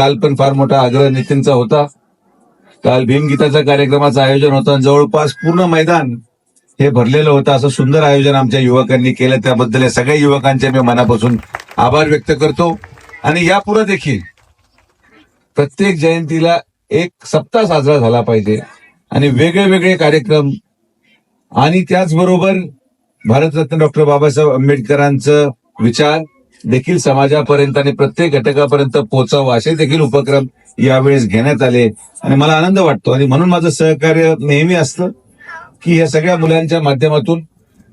काल पण फार मोठा आग्रह नितीनचा होता. काल भीमगीताच्या कार्यक्रमाचं आयोजन होतं आणि जवळपास पूर्ण मैदान हे भरलेलं होतं. असं सुंदर आयोजन आमच्या युवकांनी केलं. त्याबद्दल या सगळ्या युवकांचे मी मनापासून आभार व्यक्त करतो. आणि यापुढे देखील प्रत्येक जयंतीला एक सप्ताह साजरा झाला पाहिजे. आणि वेगळे वेगळे कार्यक्रम आणि त्याचबरोबर भारतरत्न डॉक्टर बाबासाहेब आंबेडकरांचं विचार देखील समाजापर्यंत आणि प्रत्येक घटकापर्यंत पोहोचावं असे देखील उपक्रम यावेळेस घेण्यात आले. आणि मला आनंद वाटतो आणि म्हणून माझं सहकार्य नेहमी असतं की या सगळ्या मुलांच्या माध्यमातून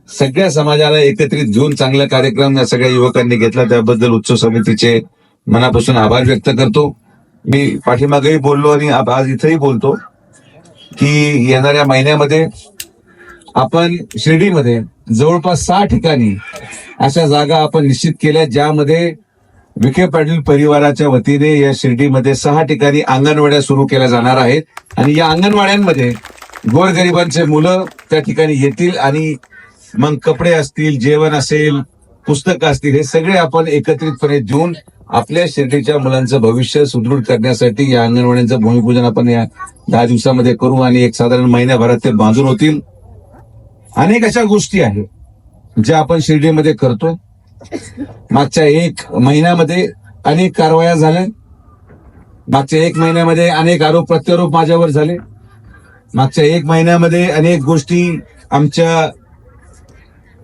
सगळ्या समाजाला एकत्रित घेऊन चांगला कार्यक्रम या सगळ्या युवकांनी घेतला. त्याबद्दल उत्सव समितीचे मनापासून आभार व्यक्त करतो. मी पाठीमागेही बोललो आणि आज इथेही बोलतो की येणाऱ्या महिन्यामध्ये आपण शिर्डीमध्ये जवळपास सहा ठिकाणी अशा जागा आपण निश्चित केल्या ज्यामध्ये विखे पाटील परिवाराच्या वतीने या शिर्डीमध्ये सहा ठिकाणी अंगणवाड्या सुरू केल्या जाणार आहेत. आणि या अंगणवाड्यांमध्ये गोरगरिबांचे मुलं त्या ठिकाणी येतील आणि मग कपडे असतील जेवण असेल पुस्तकं असतील हे सगळे आपण एकत्रितपणे देऊन आपल्या शिर्डीच्या मुलांचं भविष्य सुदृढ करण्यासाठी या अंगणवाड्यांचं भूमिपूजन आपण या दहा दिवसामध्ये करू आणि एक साधारण महिन्याभरात ते बांधून होतील. अनेक अशा गोष्टी आहेत ज्या आपण शिर्डीमध्ये करतोय. मागच्या एक महिन्यामध्ये अनेक कारवाया झाल्या. मागच्या एक महिन्यामध्ये अनेक आरोप प्रत्यारोप माझ्यावर झाले. मागच्या एक महिन्यामध्ये अनेक गोष्टी आमच्या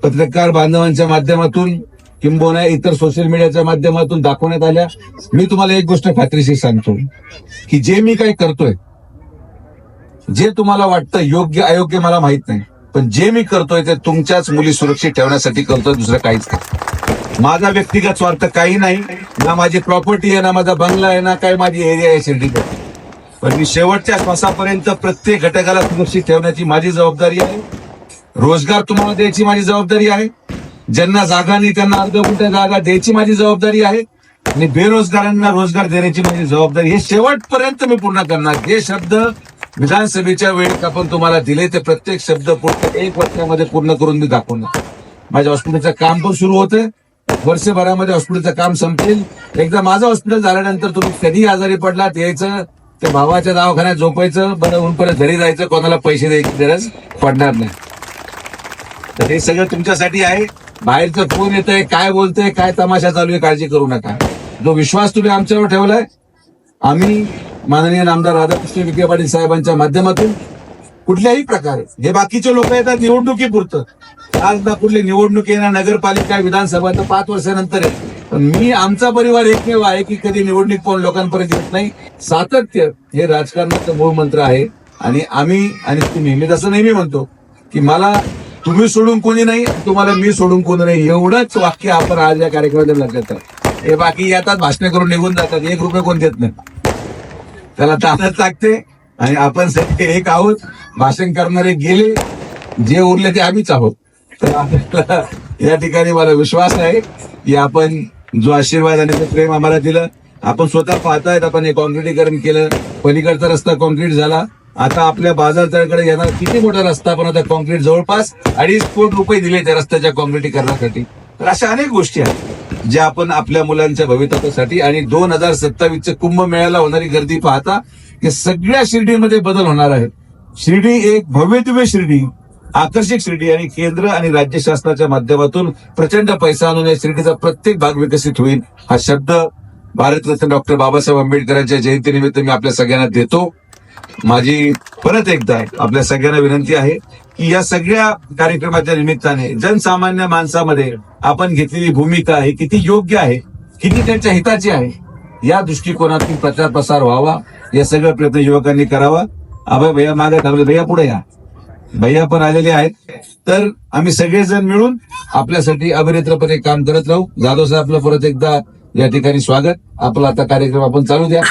पत्रकार बांधवांच्या माध्यमातून किंबहुना इतर सोशल मीडियाच्या माध्यमातून दाखवण्यात आल्या. मी तुम्हाला एक गोष्ट खात्रीशी सांगतो की जे मी काही करतोय जे तुम्हाला वाटतं योग्य अयोग्य मला माहीत नाही. पण जे मी करतोय ते तुमच्याच मुली सुरक्षित ठेवण्यासाठी करतोय दुसरं काहीच नाही. माझा व्यक्तिगत स्वार्थ काही नाही. ना माझी प्रॉपर्टी आहे ना माझा बंगला आहे ना काही माझी एरिया आहे शिर्डीमध्ये पण मी शेवटच्या श्वासापर्यंत प्रत्येक घटकाला सुरक्षित ठेवण्याची माझी जबाबदारी आहे. रोजगार तुम्हाला द्यायची माझी जबाबदारी आहे. ज्यांना जागा नाही त्यांना अर्ध कुठे जागा द्यायची माझी जबाबदारी आहे. आणि बेरोजगारांना रोजगार देण्याची माझी जबाबदारी हे शेवटपर्यंत मी पूर्ण करणार. हे शब्द विधानसभेच्या वेळेत आपण तुम्हाला दिले ते प्रत्येक शब्द पुढच्या एक वर्षामध्ये पूर्ण करून मी दाखवणार माझ्या हॉस्पिटलचं काम पण सुरू होतं. वर्षभरामध्ये हॉस्पिटलचं काम संपेल. एकदा माझं हॉस्पिटल झाल्यानंतर तुम्ही कधी आजारी पडलात यायचं ते भावाच्या दवाखान्यात झोपायचं बरं होऊन परत घरी जायचं कोणाला पैसे द्यायची गरज पडणार नाही. तर हे सगळं तुमच्यासाठी आहे. बाहेरचं फोन येत आहे काय बोलतंय काय तमाशा चालू आहे काळजी करू नका. जो विश्वास तुम्ही आमच्यावर ठेवलाय आम्ही माननीय नामदार राधाकृष्ण विखे पाटील साहेबांच्या माध्यमातून कुठल्याही प्रकारे हे बाकीचे लोक येतात निवडणुकीपुरतं आज ना कुठली निवडणूक ना नगरपालिका विधानसभा तर पाच वर्षानंतर आहे. पण मी आमचा परिवार एकमेव आहे की कधी निवडणूक पाहून लोकांपर्यंत येत नाही. सातत्य हे राजकारणाचं मूळ मंत्र आहे. आणि आम्ही आणि तुम्ही मी तसं नेहमी म्हणतो की मला तुम्ही सोडून कोणी नाही तुम्हाला मी सोडून कोणी नाही. एवढंच वाक्य आपण आज या कार्यक्रमात लक्षात हे बाकी येतात भाषण करून निघून जातात. एक रुपये कोण देत नाही. त्याला ताकद लागते आणि आपण सगळे एक आहोत. भाषण करणारे गेले. जे उरले ते आम्हीच आहोत. तर आपल्याला या ठिकाणी मला विश्वास आहे की आपण जो आशीर्वाद आणि ते प्रेम आम्हाला दिलं आपण स्वतः पाहतायत आपण हे कॉन्क्रिटीकरण केलं. पलीकडचा रस्ता कॉन्क्रीट झाला. आता आपल्या बाजारतळकडे येणार किती मोठा रस्ता पण आता कॉन्क्रीट जवळपास अडीच कोटी रुपये दिले त्या रस्त्याच्या कॉन्क्रिटीकरणासाठी. तर अशा अनेक गोष्टी आहेत. जे आपण आपल्या मुलांच्या भवितव्यासाठी आणि दोन हजार सत्तावीसच्या कुंभमेळ्याला होणारी गर्दी पाहता हे सगळ्या शिर्डीमध्ये बदल होणार आहे शिर्डी एक भव्यदिव्य शिर्डी आकर्षक शिर्डी आणि केंद्र आणि राज्य शासनाच्या माध्यमातून प्रचंड पैसा आणून या शिर्डीचा प्रत्येक भाग विकसित होईल हा शब्द भारतरत्न डॉक्टर बाबासाहेब आंबेडकरांच्या जयंतीनिमित्त मी आपल्या सगळ्यांना देतो. माझी परत एकदा आपल्या सगळ्यांना विनंती आहे की या सगळ्या कार्यक्रमाच्या निमित्ताने जनसामान्य माणसामध्ये आपण घेतलेली भूमिका ही किती योग्य आहे किती त्यांच्या हिताची आहे या दृष्टिकोनातून प्रचार प्रसार व्हावा या सगळ्या प्रयत्न युवकांनी करावा. अभय भैया मागे थांबले भैया पुढे या. भैया पण आलेले आहेत. तर आम्ही सगळेजण मिळून आपल्यासाठी अभिनेत्रपणे काम करत राहू. जाधव सर आपलं परत एकदा या ठिकाणी स्वागत. आपला आता कार्यक्रम आपण चालू द्या.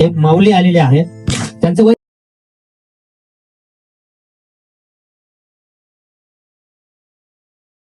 एक माऊली आलेले आहेत. त्यांचं वय